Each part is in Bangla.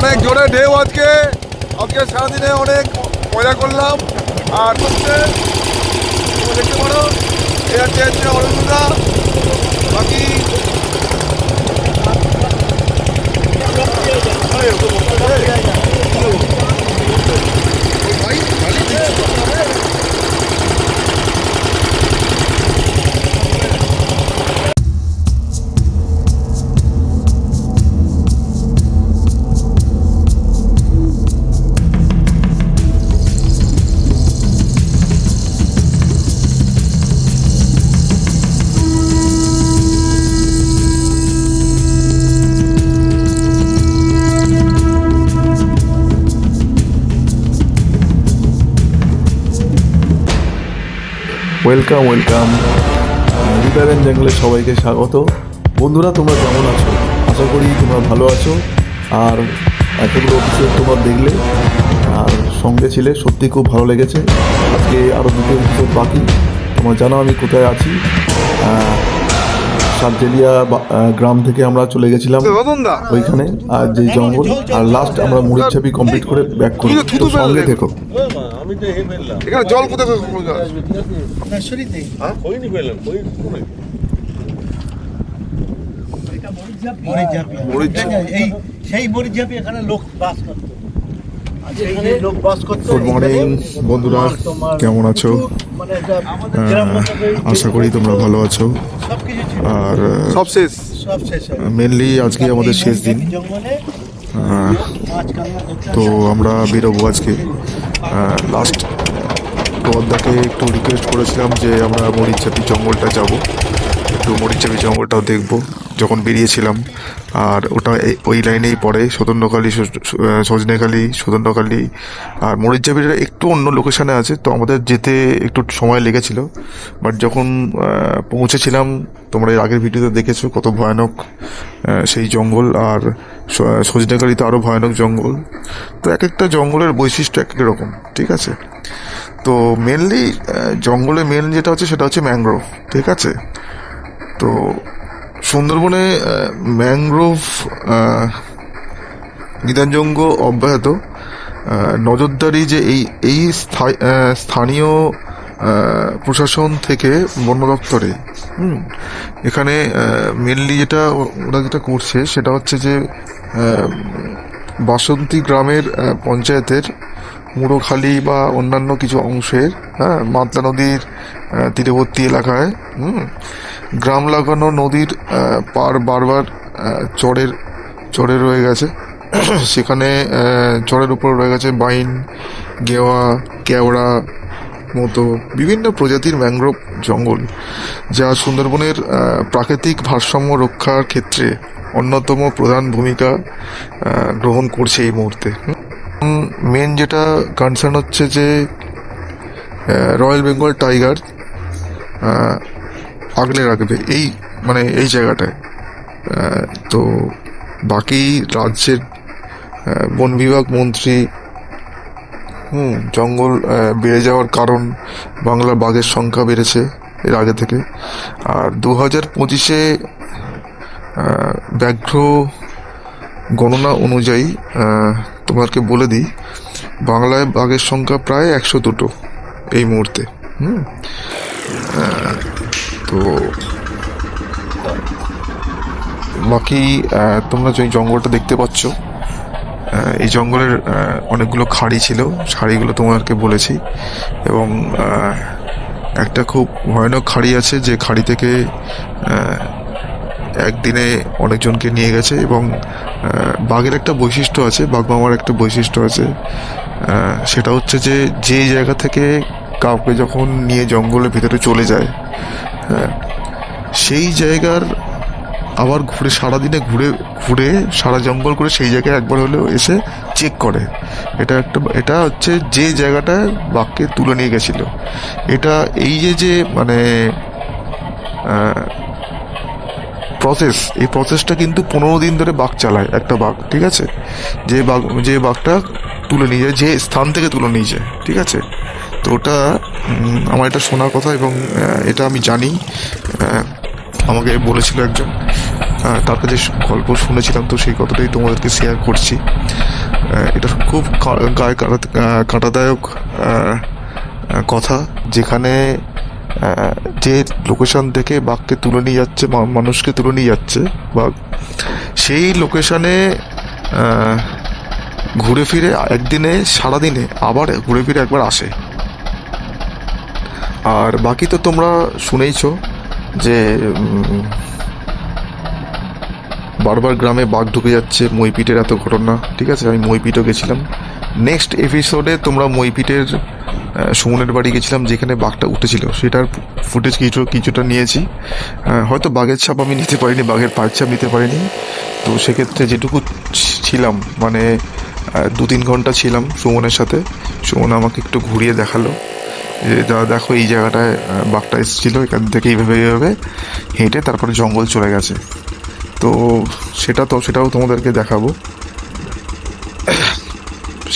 অনেক জোরে ঢেউ আজকে। আজকে সারাদিনে অনেক মজা করলাম। আর হচ্ছে দেখতে পারো, এ হচ্ছে হচ্ছে অরুণদা। বাকি ওয়েলকাম ওয়েলকাম রিটার্ন জঙ্গলে সবাইকে স্বাগত। বন্ধুরা, তোমরা কেমন আছো? আশা করি তোমরা ভালো আছো। আর এতগুলো এপিসোড তোমার দেখলে, আর সঙ্গে ছিলে, সত্যি খুব ভালো লেগেছে। আজকে আরও দুটো এপিসোড বাকি। তোমার জানো আমি কোথায় আছি। সাতজেলিয়া গ্রাম থেকে আমরা চলে গেছিলাম ওইখানে আর যে জঙ্গল আর লাস্ট আমরা মুড়ির ছবি কমপ্লিট করে ব্যাক করি তো সঙ্গে ফেললে। থেকো। আমি তো হে ফেললাম এখানে জল কোথায় কোথায় জল আসবে? কইনি ফেললাম কই কোনে মরিচ। এই সেই মরিচাপি এখানে লোক বাস করতো। আর সেইখানে লোক বাস করতো গুড মর্নিং বন্ধুরা। কেমন আছো? মানে আশা করি তোমরা ভালো আছো। আর সব শেষ? সব শেষ মেনলি আজকে আমাদের শেষ দিন। করতে তো আমরা বেরোবো আজকে। লাস্ট প্রবদ্দাকে একটু রিকোয়েস্ট করেছিলাম যে আমরা মরিচাপি জঙ্গলটা যাব। একটু মরিচাপি জঙ্গলটাও দেখব। যখন বেরিয়েছিলাম, আর ওটা ওই লাইনেই পড়ে সদন্যকালী সজনেকালী সদন্যকালী আর মরিচাপিটা একটু অন্য লোকেশানে আছে, তো আমাদের যেতে একটু সময় লেগেছিল। বাট যখন পৌঁছেছিলাম, তোমরা এর আগের ভিডিওতে দেখেছ কত ভয়ানক সেই জঙ্গল, আর স- সজনেকালীতে আরও ভয়ানক জঙ্গল। তো এক একটা জঙ্গলের বৈশিষ্ট্য এক এক রকম, ঠিক আছে? তো মেনলি জঙ্গলে মেন যেটা হচ্ছে সেটা হচ্ছে ম্যানগ্রোভ ঠিক আছে? তো সুন্দরবনে ম্যানগ্রোভ নিদানজঙ্গ অব্যাহত। নজরদারি যে এই এই স্থানীয় প্রশাসন থেকে বন দপ্তরে এখানে মেনলি যেটা ওরা যেটা করছে সেটা হচ্ছে যে বাসন্তী গ্রামের পঞ্চায়েতের মুড়োখালি বা অন্যান্য কিছু অংশের হ্যাঁ মাতলা নদীর তীরবর্তী এলাকায় হুম, গ্রাম লাগানো নদীর পার বারবার চরের চরে রয়ে গেছে। সেখানে চরের উপর রয়ে গেছে বাইন, গেওয়া, কেওড়া, মতো বিভিন্ন প্রজাতির ম্যানগ্রোভ জঙ্গল, যা সুন্দরবনের প্রাকৃতিক ভারসাম্য রক্ষার ক্ষেত্রে অন্যতম প্রধান ভূমিকা গ্রহণ করছে এই মুহূর্তে। মেন যেটা কনসার্ন হচ্ছে যে রয়্যাল বেঙ্গল টাইগার আগলে রাখবে এই মানে এই জায়গাটায়। তো বাকি রাজ্যের বন বিভাগ মন্ত্রী, হুম, জঙ্গল বেড়ে যাওয়ার কারণ বাংলার বাঘের সংখ্যা বেড়েছে এর আগে থেকে। আর দু হাজার পঁচিশে ব্যাঘ্র গণনা অনুযায়ী তোমাদেরকে বলে দিই, বাংলায় বাঘের সংখ্যা প্রায় একশো দুটো এই মুহূর্তে, হুম। তো, বাকি তোমরা যে জঙ্গলটা দেখতে পাচ্ছ এই জঙ্গলের অনেকগুলো খাড়ি ছিল। খাড়িগুলো তোমাদেরকে বলেছি। এবং একটা খুব ভয়ানক খাড়ি আছে যে খাড়ি থেকে একদিনে অনেকজনকে নিয়ে গেছে এবং বাঘের একটা বৈশিষ্ট্য আছে, বাঘ মামার একটা বৈশিষ্ট্য আছে। সেটা হচ্ছে যে যেই জায়গা থেকে কাউকে যখন নিয়ে জঙ্গলের ভিতরে চলে যায় হ্যাঁ। সেই জায়গার আবার ঘুরে সারাদিনে ঘুরে ঘুরে সারা জঙ্গল করে সেই জায়গায় একবার হলেও এসে চেক করে। এটা একটা, এটা হচ্ছে যে জায়গাটায় বাঘকে তুলে নিয়ে গেছিল। এটা এই যে যে মানে প্রসেস এই প্রসেসটা কিন্তু পনেরো দিন ধরে বাঘ চালায় একটা বাঘ, ঠিক আছে? যে বাঘ, যে বাঘটা তুলে নিয়ে যায়, যে স্থান থেকে তুলে নিয়ে যায়, ঠিক আছে? তো ওটা আমার এটা শোনার কথা এবং এটা আমি জানি। আমাকে বলেছিল একজন। তার কাছে গল্প শুনেছিলাম, তো সেই কথাটাই তোমাদেরকে শেয়ার করছি। এটা খুব গায়ে কাঁটাদায়ক কথা। যেখানে যে লোকেশান থেকে বাঘকে তুলে নিয়ে যাচ্ছে মানুষকে তুলে নিয়ে যাচ্ছে বাঘ, সেই লোকেশানে ঘুরে ফিরে একদিনে, সারাদিনে আবার ঘুরে ফিরে একবার আসে। আর বাকি তো তোমরা শুনেইছ যে বারবার গ্রামে বাঘ ঢুকে যাচ্ছে, মইপিটের এত ঘটনা, ঠিক আছে? আমি মইপিটও গেছিলাম। নেক্সট এপিসোডে তোমরা মইপিটের সুমনের বাড়ি গেছিলাম, যেখানে বাঘটা উঠেছিল। সেটার ফুটেজ কিছু, কিছুটা নিয়েছি। হয়তো বাঘের ছাপ আমি নিতে পারিনি, বাঘের পায়ের ছাপ নিতে পারিনি। তো সেক্ষেত্রে যেটুকু ছিলাম মানে দু তিন ঘণ্টা ছিলাম সুমনের সাথে। সুমন আমাকে একটু ঘুরিয়ে দেখাল। যে দেখো, এই জায়গাটায় বাঘটা এসেছিল, এখান থেকে এইভাবে এইভাবে হেঁটে তারপরে জঙ্গল চলে গেছে। তো সেটা তো, সেটাও তোমাদেরকে দেখাবো।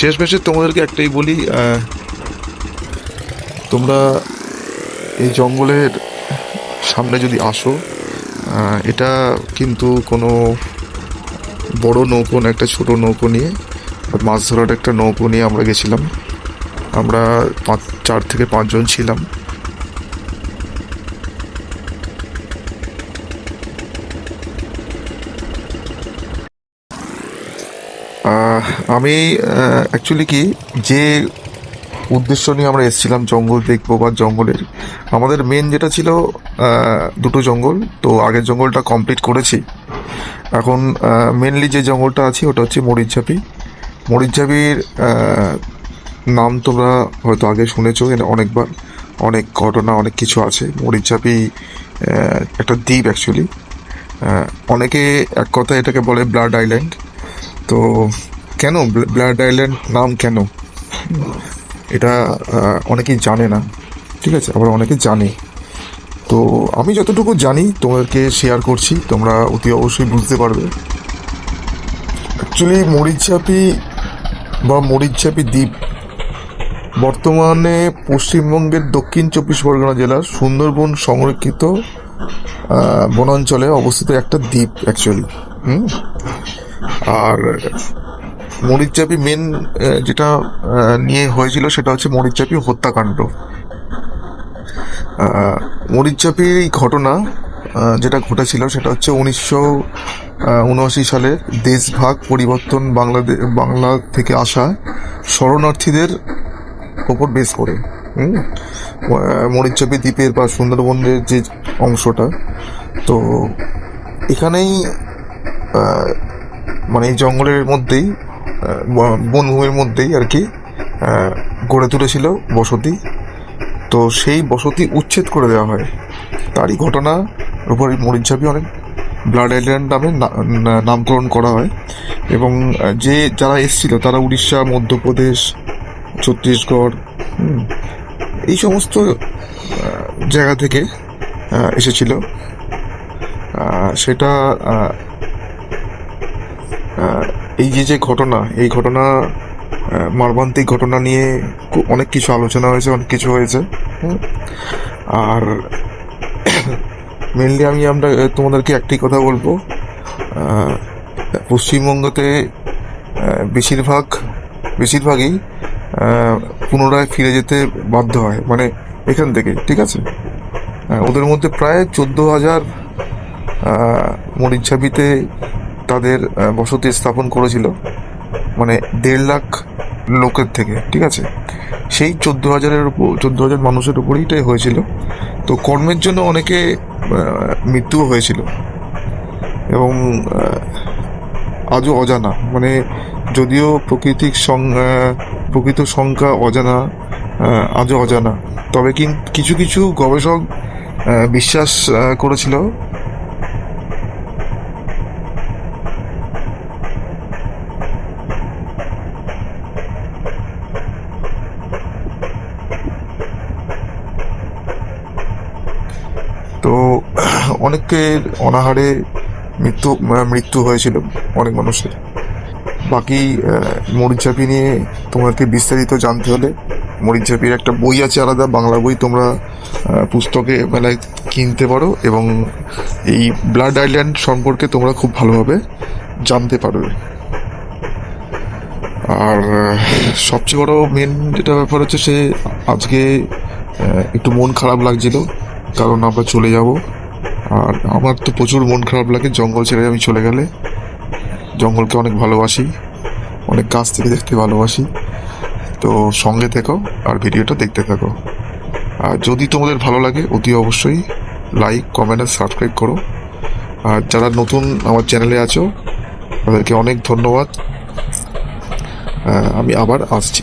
শেষ মেশে তোমাদেরকে একটাই বলি তোমরা এই জঙ্গলের সামনে যদি আসো এটা কিন্তু কোনো বড় নৌকো না একটা ছোট নৌকো নিয়ে মাছ ধরার একটা নৌকো নিয়ে আমরা গেছিলাম। আমরা পাঁচ চার থেকে পাঁচজন ছিলাম। আমি অ্যাকচুয়ালি কি, যে উদ্দেশ্য নিয়ে আমরা এসেছিলাম, জঙ্গল দেখব বা জঙ্গলের, আমাদের মেন যেটা ছিল দুটো জঙ্গল। তো আগের জঙ্গলটা কমপ্লিট করেছি। এখন মেনলি যে জঙ্গলটা আছে, ওটা হচ্ছে মরিচঝাপি। মরিচঝাপির নাম তোমরা হয়তো আগে শুনেছো এর অনেকবার। অনেক ঘটনা অনেক কিছু আছে। মরিচঝাপি আহ, একটা দ্বীপ অ্যাকচুয়ালি অনেকে এক কথা এটাকে বলে ব্লাড আইল্যান্ড। তো কেন? ব্লাড আইল্যান্ড নাম কেন? এটা অনেকেই জানে না। ঠিক আছে আবার অনেকে জানে। তো আমি যতটুকু জানি তোমাদেরকে শেয়ার করছি তোমরা অতি অবশ্যই বুঝতে পারবে। অ্যাকচুয়ালি মরিচঝাপি বা মরিচঝাপি দ্বীপ বর্তমানে পশ্চিমবঙ্গের দক্ষিণ চব্বিশ পরগনা জেলার সুন্দরবন সংরক্ষিত বনাঞ্চলে অবস্থিত একটা দ্বীপ অ্যাকচুয়ালি হুম? আর মরিচচাপি মেন যেটা নিয়ে হয়েছিল সেটা হচ্ছে মরিচচাপি হত্যাকাণ্ড। আহ, মরিচচাপির এই ঘটনা যেটা ঘটেছিল সেটা হচ্ছে উনিশশো উনআশি সালের দেশভাগ পরিবর্তন বাংলাদেশ বাংলা থেকে আসা শরণার্থীদের ওপর বেস করে আহ, দ্বীপের বা সুন্দরবনের যে অংশটা তো এখানেই মানে এই জঙ্গলের মধ্যেই বনভূমির মধ্যেই আর কি গড়ে তুলেছিল বসতি। তো সেই বসতি উচ্ছেদ করে দেওয়া হয়। তারই ঘটনার উপর এই মরিচঝাপি অনেক ব্লাড আইল্যান্ড নামে নামকরণ করা হয়। এবং যে যারা এসেছিল তারা উড়িষ্যা মধ্যপ্রদেশ ছত্তিশগড় এই সমস্ত জায়গা থেকে এসেছিল সেটা এই যে যে ঘটনা, এই ঘটনা মর্মান্তিক ঘটনা নিয়ে অনেক কিছু আলোচনা হয়েছে, অনেক কিছু হয়েছে। আর মেনলি আমি আমরা তোমাদেরকে একটি কথা বলব পশ্চিমবঙ্গতে বেশিরভাগ, বেশিরভাগই পুনরায় ফিরে যেতে বাধ্য হয়। মানে এখান থেকে ঠিক আছে? আহ, ওদের মধ্যে প্রায় চোদ্দ হাজার মরিচঝাপিতে তাদের বসতি স্থাপন করেছিল। মানে দেড় লাখ লোকের থেকে ঠিক আছে? সেই চোদ্দ হাজারের উপর চোদ্দ হাজার মানুষের উপরেই এটাই হয়েছিল। তো কর্মের জন্য অনেকে মৃত্যুও হয়েছিল। এবং আজও অজানা। মানে যদিও প্রকৃতিক সং- প্রকৃত সংখ্যা অজানা আজও অজানা। তবে কিন্তু কিছু কিছু গবেষক বিশ্বাস করেছিল। তো, অনেকের অনাহারে মৃত্যু মৃত্যু হয়েছিল, অনেক মানুষের। বাকি মরিচাপি নিয়ে তোমাদেরকে বিস্তারিত জানতে হলে মরিচাপির একটা বই আছে আলাদা, বাংলা বই তোমরা পুস্তকে মেলায় কিনতে পারো এবং এই ব্লাড আইল্যান্ড সম্পর্কে তোমরা খুব ভালোভাবে জানতে পারবে আর সবচেয়ে বড় মেন যেটা ব্যাপার হচ্ছে সে আজকে একটু মন খারাপ লাগছিল, কারণ আমরা চলে যাব। আর আমার তো প্রচুর মন খারাপ লাগে, জঙ্গল ছেড়ে আমি চলে গেলে। জঙ্গলকে অনেক ভালোবাসি, অনেক কাছ থেকে দেখতে ভালোবাসি। তো সঙ্গে থেকো আর ভিডিওটা দেখতে থাকো। আর যদি তোমাদের ভালো লাগে, অতি অবশ্যই লাইক কমেন্ট আর সাবস্ক্রাইব করো। আর যারা নতুন আমার চ্যানেলে আছো, তাদেরকে অনেক ধন্যবাদ। আমি আবার আসছি।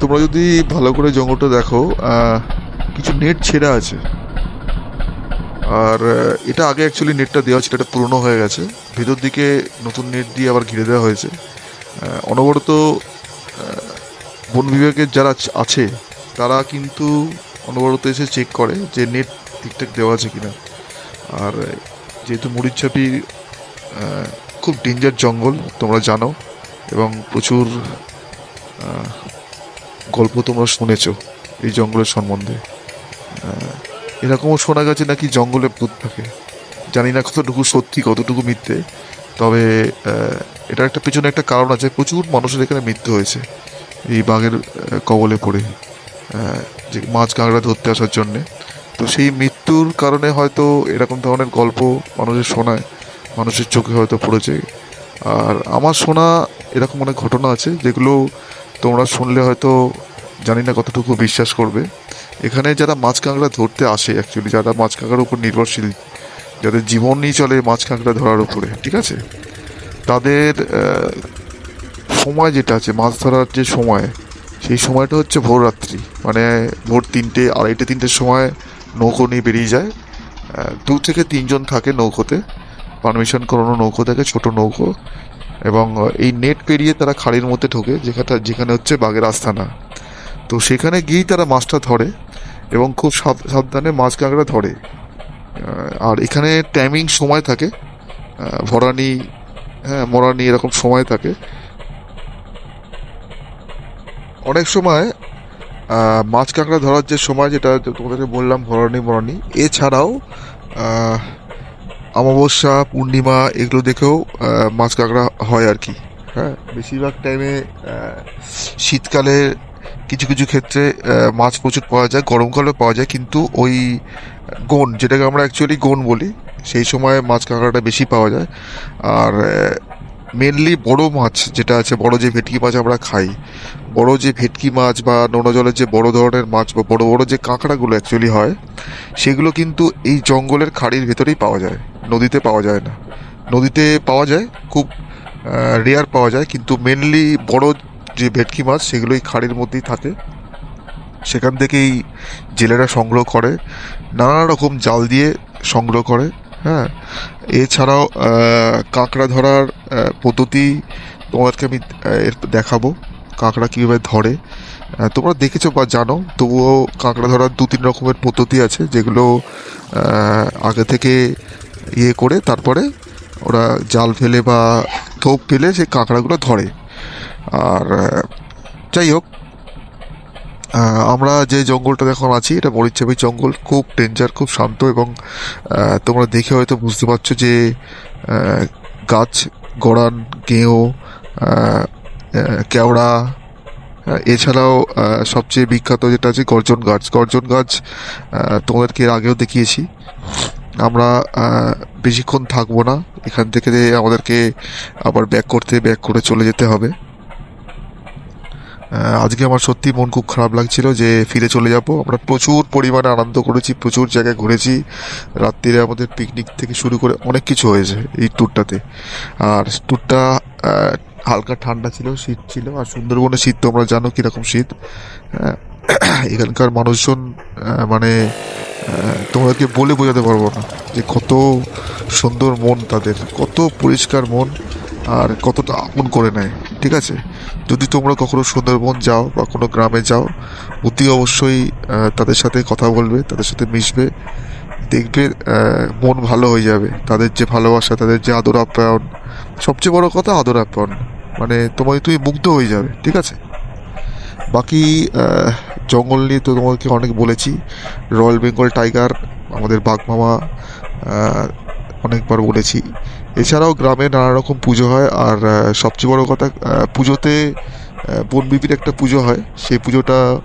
তোমরা যদি ভালো করে জঙ্গলটা দেখো কিছু নেট ছেঁড়া আছে। আর এটা আগে অ্যাকচুয়ালি নেটটা দেওয়া ছিল এটা পুরনো হয়ে গেছে। ভিতর দিকে নতুন নেট দিয়ে আবার ঘিরে দেওয়া হয়েছে। অনবরত বন বিভাগের যারা আছে তারা কিন্তু অনবরত এসে চেক করে যে নেট ঠিকঠাক দেওয়া আছে কিনা। আর যেহেতু আহ, খুব ডেঞ্জার জঙ্গল তোমরা জানো এবং প্রচুর গল্প তোমরা শুনেছ এই জঙ্গলের সম্বন্ধে। এরকমও শোনা গেছে নাকি জঙ্গলে ভূত থাকে। জানি না কতটুকু সত্যি, কতটুকু মিথ্যে, তবে এটার একটা পেছনে একটা কারণ আছে, প্রচুর মানুষের এখানে মৃত্যু হয়েছে এই বাঘের কবলে পড়ে যে মাছ কাঁকড়া ধরতে আসার জন্যে। তো সেই মৃত্যুর কারণে হয়তো এরকম ধরনের গল্প মানুষের শোনায়, মানুষের চোখে হয়তো পড়েছে। আর আমার শোনা এরকম অনেক ঘটনা আছে, যেগুলো তোমরা শুনলে হয়তো জানি না কতটুকু বিশ্বাস করবে। এখানে যারা মাছ কাঁকড়া ধরতে আসে অ্যাকচুয়ালি যারা মাছ কাঁকড়ার উপর নির্ভরশীল, যাদের জীবনই চলে মাছ কাঁকড়া ধরার উপরে, ঠিক আছে? তাদের সময় যেটা আছে, মাছ ধরার যে সময়, সেই সময়টা হচ্ছে ভোর রাত্রি মানে ভোর তিনটে, আড়াইটে, তিনটের সময় নৌকো নিয়ে বেরিয়ে যায়। দু থেকে তিনজন থাকে নৌকোতে। পারমিশন করানো নৌকো থাকে, ছোট নৌকো। এবং এই নেট পেরিয়ে তারা খাড়ির মধ্যে ঢোকে যেখানে যেখানে হচ্ছে বাঘের আস্থানা তো সেখানে গিয়েই তারা মাছটা ধরে। এবং খুব সাবধানে মাছ কাঁকড়া ধরে আর এখানে টাইমিং সময় থাকে। ভরানি হ্যাঁ মরানি এরকম সময় থাকে। অনেক সময় মাছ কাঁকড়া ধরার যে সময় যেটা তোমাদেরকে বললাম, ভরানি, মরানি, এছাড়াও অমাবস্যা, পূর্ণিমা এগুলো দেখেও মাছ কাঁকড়া হয় আর কি। হ্যাঁ বেশিরভাগ টাইমে শীতকালে কিছু কিছু ক্ষেত্রে মাছ প্রচুর পাওয়া যায় গরমকালে পাওয়া যায়, কিন্তু ওই গোন, যেটাকে আমরা অ্যাকচুয়ালি গোন বলি, সেই সময় মাছ কাঁকড়াটা বেশি পাওয়া যায়। আর মেনলি বড় মাছ যেটা আছে, বড় যে ভেটকি মাছ আমরা খাই, বড় যে ভেটকি মাছ বা নোনা জলের যে বড় ধরনের মাছ বা বড় বড় যে কাঁকড়াগুলো অ্যাকচুয়ালি হয়, সেগুলো কিন্তু এই জঙ্গলের খাড়ির ভেতরেই পাওয়া যায়, নদীতে পাওয়া যায় না। নদীতে পাওয়া যায়, খুব রেয়ার পাওয়া যায়, কিন্তু মেনলি বড় যে ভেটকি মাছ সেগুলোই খাড়ির মধ্যেই থাকে। সেখান থেকেই জেলেরা সংগ্রহ করে, নানা রকম জাল দিয়ে সংগ্রহ করে হ্যাঁ। এছাড়াও কাঁকড়া ধরার পদ্ধতি তোমাদেরকে আমি দেখাবো, কাঁকড়া কীভাবে ধরে। তোমরা দেখেছ বা জানো, তবুও কাঁকড়া ধরার দু তিন রকমের পদ্ধতি আছে, যেগুলো আগে থেকে ইয়ে করে তারপরে ওরা জাল ফেলে বা থোপ ফেলে সেই কাঁকড়াগুলো ধরে। আর যাই হোক আমরা যে জঙ্গলটা এখন আছি এটা মরিচাপি জঙ্গল খুব ডেঞ্জার খুব শান্ত এবং তোমরা দেখে হয়তো বুঝতে পারছ যে গাছ গড়ান আহ, কেওড়া এছাড়াও সবচেয়ে বিখ্যাত যেটা আছে গর্জন গাছ। গর্জন গাছ তোমাদেরকে এর আগেও দেখিয়েছি। আমরা বেশিক্ষণ থাকব না এখান থেকে আমাদেরকে আবার ব্যাক করতে ব্যাক করে চলে যেতে হবে। আজকে আমার সত্যি মন খুব খারাপ লাগছিল যে ফিরে চলে যাব। আমরা প্রচুর পরিমাণে আনন্দ করেছি প্রচুর জায়গায় ঘুরেছি। রাত্রিরে আমাদের পিকনিক থেকে শুরু করে অনেক কিছু হয়েছে এই ট্যুরটাতে আর ট্যুরটা হালকা ঠান্ডা ছিল শীত ছিল আর সুন্দরবনে শীত তোমরা জানো কীরকম শীত। হ্যাঁ, এখানকার মানুষজন মানে তোমাদেরকে বলে বোঝাতে পারব না যে কত সুন্দর মন তাদের কত পরিষ্কার মন। আর কতটা আপন করে নেয়, ঠিক আছে? যদি তোমরা কখনো সুন্দরবন যাও বা কোনো গ্রামে যাও অতি অবশ্যই তাদের সাথে কথা বলবে, তাদের সাথে মিশবে, দেখবে মন ভালো হয়ে যাবে। তাদের যে ভালোবাসা, তাদের যে আদর আপ্যায়ন, সবচেয়ে বড় কথা আদর আপ্যায়ন। মানে তোমায় তুমি মুগ্ধ হয়ে যাবে, ঠিক আছে? বাকি জঙ্গল নিয়ে তো তোমাকে অনেক বলেছি। রয়্যাল বেঙ্গল টাইগার, আমাদের বাঘমামা অনেকবার বলেছি। এছাড়াও গ্রামে নানা রকম পুজো হয়, আর সবচেয়ে বড় কথা পুজোতে বনবিবির একটা পুজো হয়। সেই পুজোটা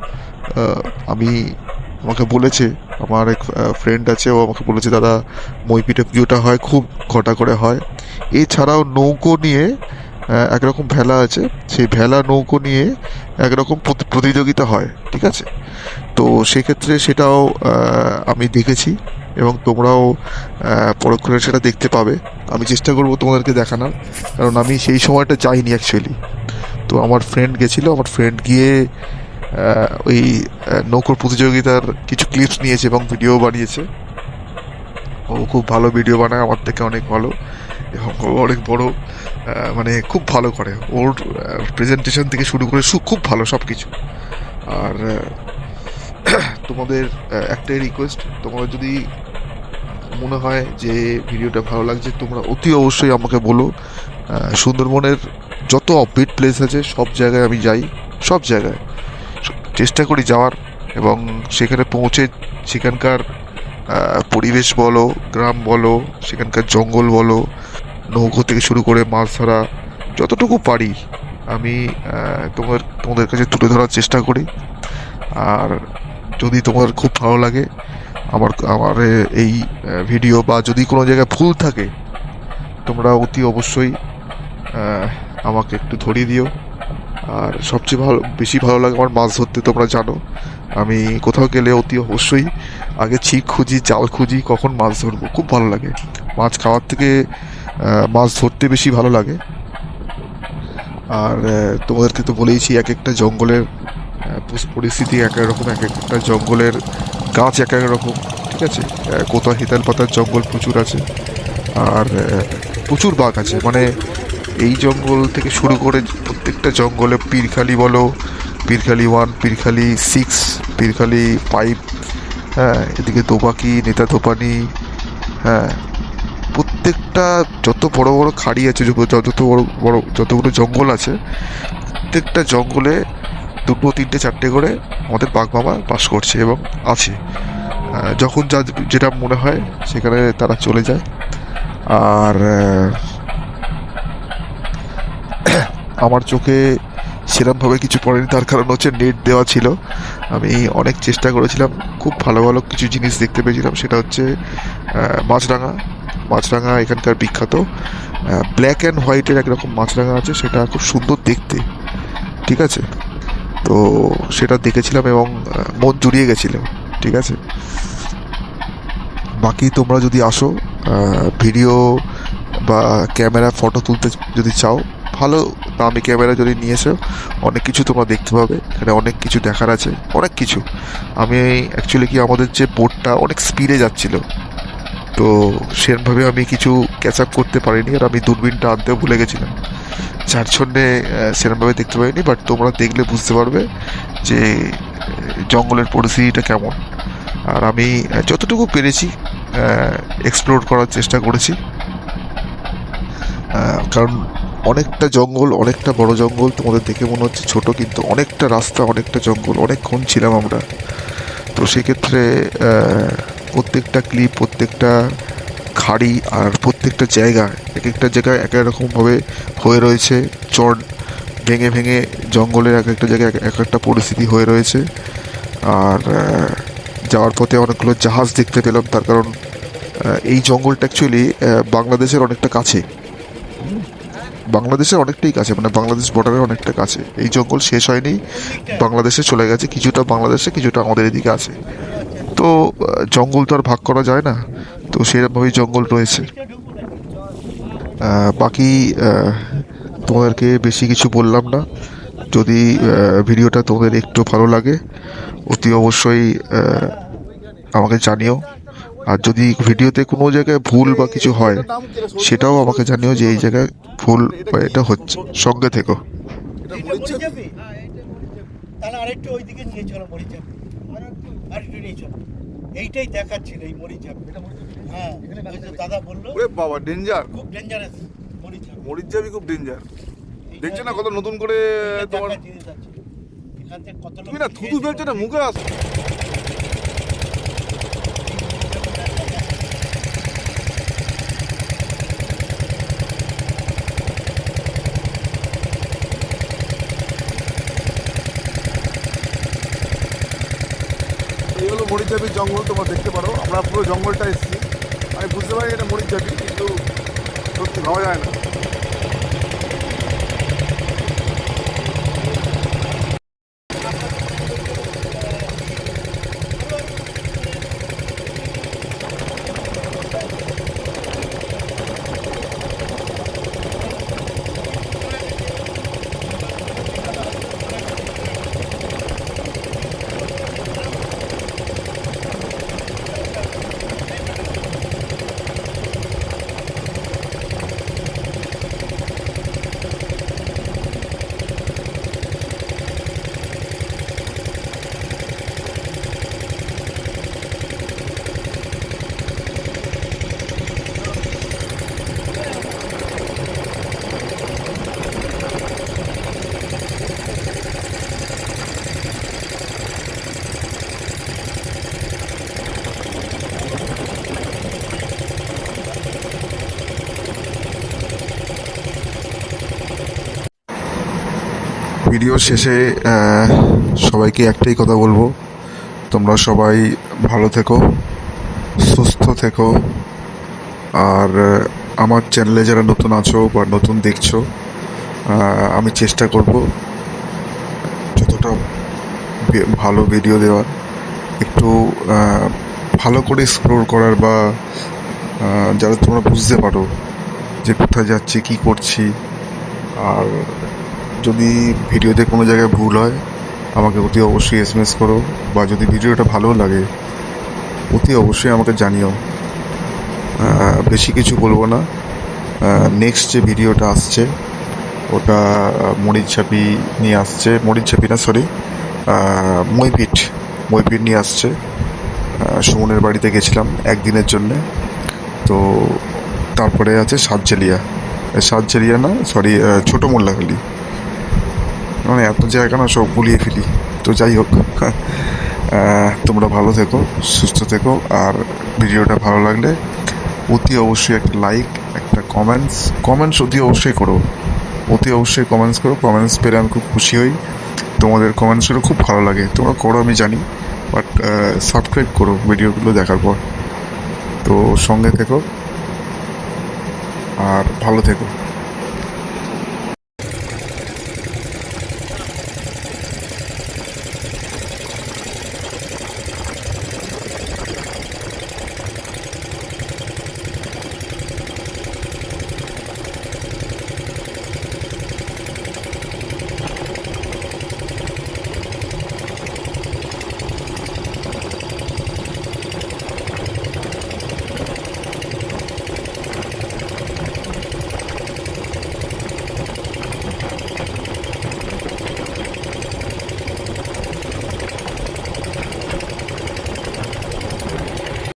আমি আমাকে বলেছে, আমার এক ফ্রেন্ড আছে, ও আমাকে বলেছে, দাদা, মইপিঠে পুজোটা হয়, খুব ঘটা করে হয়। এছাড়াও নৌকো নিয়ে একরকম ভেলা আছে, সেই ভেলা নৌকো নিয়ে একরকম প্রতি- প্রতিযোগিতা হয়, ঠিক আছে? তো সেক্ষেত্রে সেটাও আমি দেখেছি। এবং তোমরাও পরক্ষণে সেটা দেখতে পাবে। আমি চেষ্টা করব তোমাদেরকে দেখানোর, কারণ আমি সেই সময়টা যাইনি অ্যাকচুয়ালি তো আমার ফ্রেন্ড গেছিল, আমার ফ্রেন্ড গিয়ে ওই নৌকোর প্রতিযোগিতার কিছু ক্লিপস নিয়েছে এবং ভিডিও বানিয়েছে। ও খুব ভালো ভিডিও বানায়, আমার থেকে অনেক ভালো, এবং ও অনেক বড় মানে খুব ভালো করে। ওর প্রেজেন্টেশন থেকে শুরু করে খুব ভালো সব কিছু আর তোমাদের একটাই রিকোয়েস্ট তোমরা যদি মনে হয় যে ভিডিওটা ভালো লাগছে, তোমরা অতি অবশ্যই আমাকে বলো। সুন্দরবনের যত অপডেট প্লেস আছে, সব জায়গায় আমি যাই, সব জায়গায়। চেষ্টা করি যাওয়ার এবং সেখানে পৌঁছে সেখানকার পরিবেশ বলো, গ্রাম বলো, সেখানকার জঙ্গল বলো, নৌকো থেকে শুরু করে মাছ ধরা যতটুকু পারি আমি তোমার, তোমাদের কাছে তুলে ধরার চেষ্টা করি। আর যদি তোমার খুব ভালো লাগে আমার আমার এই ভিডিও বা যদি কোনো জায়গায় ভুল থাকে, তোমরা অতি অবশ্যই আমাকে একটু ধরিয়ে দিও। আর সবচেয়ে ভালো, বেশি ভালো লাগে আমার মাছ ধরতে, তোমরা জানো। আমি কোথাও গেলে অতি অবশ্যই আগে ছিপ খুঁজি, জাল খুঁজি, কখন মাছ ধরবো, খুব ভালো লাগে। মাছ খাওয়ার থেকে মাছ ধরতে বেশি ভালো লাগে। আর তোমাদেরকে তো বলেইছি, এক একটা জঙ্গলের পরিস্থিতি এক রকম, এক একটা জঙ্গলের গাছ এক এক রকম, ঠিক আছে? কোথাও হিতাল পাতার জঙ্গল প্রচুর আছে, আর প্রচুর বাঘ আছে। মানে এই জঙ্গল থেকে শুরু করে প্রত্যেকটা জঙ্গলে পীরখালি বলো, Pirkhali one Pirkhali six Pirkhali five হ্যাঁ এদিকে দোপাকি নেতা দোপানি হ্যাঁ প্রত্যেকটা যত বড় বড় খাড়ি আছে, যত যত বড় বড়, যতগুলো জঙ্গল আছে, প্রত্যেকটা জঙ্গলে দুটো, তিনটে, চারটে করে আমাদের বাঘ মামা বাস করছে এবং আছে। যখন যা যেটা মনে হয় সেখানে তারা চলে যায়। আর আমার চোখে সেরমভাবে কিছু পড়েনি, তার কারণ হচ্ছে নেট দেওয়া ছিল। আমি অনেক চেষ্টা করেছিলাম, খুব ভালো ভালো কিছু জিনিস দেখতে পেয়েছিলাম, সেটা হচ্ছে মাছরাঙা। মাছরাঙা এখানকার বিখ্যাত। ব্ল্যাক অ্যান্ড হোয়াইটের একরকম মাছরাঙা আছে, সেটা খুব সুন্দর দেখতে। ঠিক আছে? তো সেটা দেখেছিলাম এবং মন জুড়িয়ে গেছিল, ঠিক আছে? বাকি তোমরা যদি আসো ভিডিও বা ক্যামেরা, ফটো তুলতে যদি চাও, ভালো দামি ক্যামেরা যদি নিয়ে এসো, অনেক কিছু তোমরা দেখতে পাবে, এখানে অনেক কিছু দেখার আছে, অনেক কিছু। আমি অ্যাকচুয়ালি কি আমাদের যে বোটটা অনেক স্পিডে যাচ্ছিল তো সেরকমভাবে আমি কিছু ক্যাচ আপ করতে পারিনি আর আমি দূরবীনটা আনতেও ভুলে গেছিলাম। যার জন্যে আহ, সেরকমভাবে দেখতে পাইনি বাট তোমরা দেখলে বুঝতে পারবে যে জঙ্গলের পরিস্থিতিটা কেমন। আর আমি যতটুকু পেরেছি এক্সপ্লোর করার চেষ্টা করেছি। কারণ অনেকটা জঙ্গল অনেকটা বড় জঙ্গল তোমাদের দেখে মনে হচ্ছে ছোট কিন্তু অনেকটা রাস্তা অনেকটা জঙ্গল অনেকক্ষণ ছিলাম আমরা। তো সেক্ষেত্রে প্রত্যেকটা ক্লিপ প্রত্যেকটা খাড়ি আর প্রত্যেকটা জায়গা এক একটা জায়গায় এক এক রকমভাবে হয়ে রয়েছে। চট ভেঙে ভেঙে জঙ্গলের এক একটা জায়গায় এক- এক একটা পরিস্থিতি হয়ে রয়েছে। আর যাওয়ার পথে অনেকগুলো জাহাজ দেখতে পেলাম, তার কারণ এই জঙ্গলটা অ্যাকচুয়ালি বাংলাদেশের অনেকটা কাছে। বাংলাদেশের অনেকটাই কাছে মানে বাংলাদেশ বর্ডারের অনেকটা কাছে। এই জঙ্গল শেষ হয়নি, বাংলাদেশে চলে গেছে, কিছুটা বাংলাদেশে, কিছুটা আমাদের এদিকে আছে। তো জঙ্গল তো আর ভাগ করা যায় না। তো সেরকমভাবেই জঙ্গল রয়েছে। বাকি তোমাদেরকে বেশি কিছু বললাম না। যদি ভিডিওটা তোমাদের একটু ভালো লাগে, অতি অবশ্যই আমাকে জানিও। আর যদি ভিডিওতে কোনো জায়গায় ভুল বা কিছু হয়, সেটাও আমাকে জানিও যে এই জায়গায় ভুল বা এটা হচ্ছে। সঙ্গে থেকো। আরেকটু ওইদিকে নিয়ে চলো নিয়ে চলো। এইটাই দেখাচ্ছিল এই মরিচাপ হ্যাঁ দাদা বলল ওরে বাবা ডেঞ্জার খুব ডেঞ্জারাস মরে যাবে খুব ডেঞ্জার দেখছ না কত নতুন করে তোমার জিনিস আছে এখান থেকে কত লোক তুমি না থুতু ফেলছো না মুখে আস। মরিচাপির জঙ্গল তোমরা দেখতে পারো। আমরা পুরো জঙ্গলটা এসেছি। আমি বুঝতে পারি এটা মরিচ জাতি, কিন্তু সত্যি ভাবা যায় না। ভিডিও শেষে সবাইকে একটাই কথা বলব। তোমরা সবাই ভালো থেকো, সুস্থ থেকো। আর আমার চ্যানেলে যারা নতুন আছো বা নতুন দেখছ আমি চেষ্টা করব যতটা ভালো ভিডিও দেওয়ার। একটু ভালো করে এক্সপ্লোর করার বা যারা তোমরা বুঝতে পারো যে কোথায় যাচ্ছি, কী করছি। আর যদি ভিডিওতে কোনো জায়গায় ভুল হয়, আমাকে অতি অবশ্যই এস এম এস করো বা যদি ভিডিওটা ভালো লাগে, অতি অবশ্যই আমাকে জানিও। বেশি কিছু বলব না। নেক্সট যে ভিডিওটা আসছে, ওটা মরিচছাপি নিয়ে আসছে। মরিচছাপি না সরি মইপিট। মইপিট নিয়ে আসছে। সুমনের বাড়িতে গেছিলাম একদিনের জন্যে। তো তারপরে আছে সাতজেলিয়া। সাতজেলিয়া না সরি ছোটো মোল্লাখালি। মানে এত জায়গা না, সব গুলিয়ে ফেলি। তো যাই হোক তোমরা ভালো থেকো, সুস্থ থেকো, আর ভিডিওটা ভালো লাগলে অতি অবশ্যই একটা লাইক একটা কমেন্টস কমেন্টস অতি অবশ্যই করো। অতি অবশ্যই কমেন্টস করো। কমেন্টস পেলে আমি খুব খুশি হই। তোমাদের কমেন্টসগুলো খুব ভালো লাগে। তোমরা করো, আমি জানি। বাট সাবস্ক্রাইব করো ভিডিওগুলো দেখার পর। তো সঙ্গে থেকো। আর ভালো থেকো।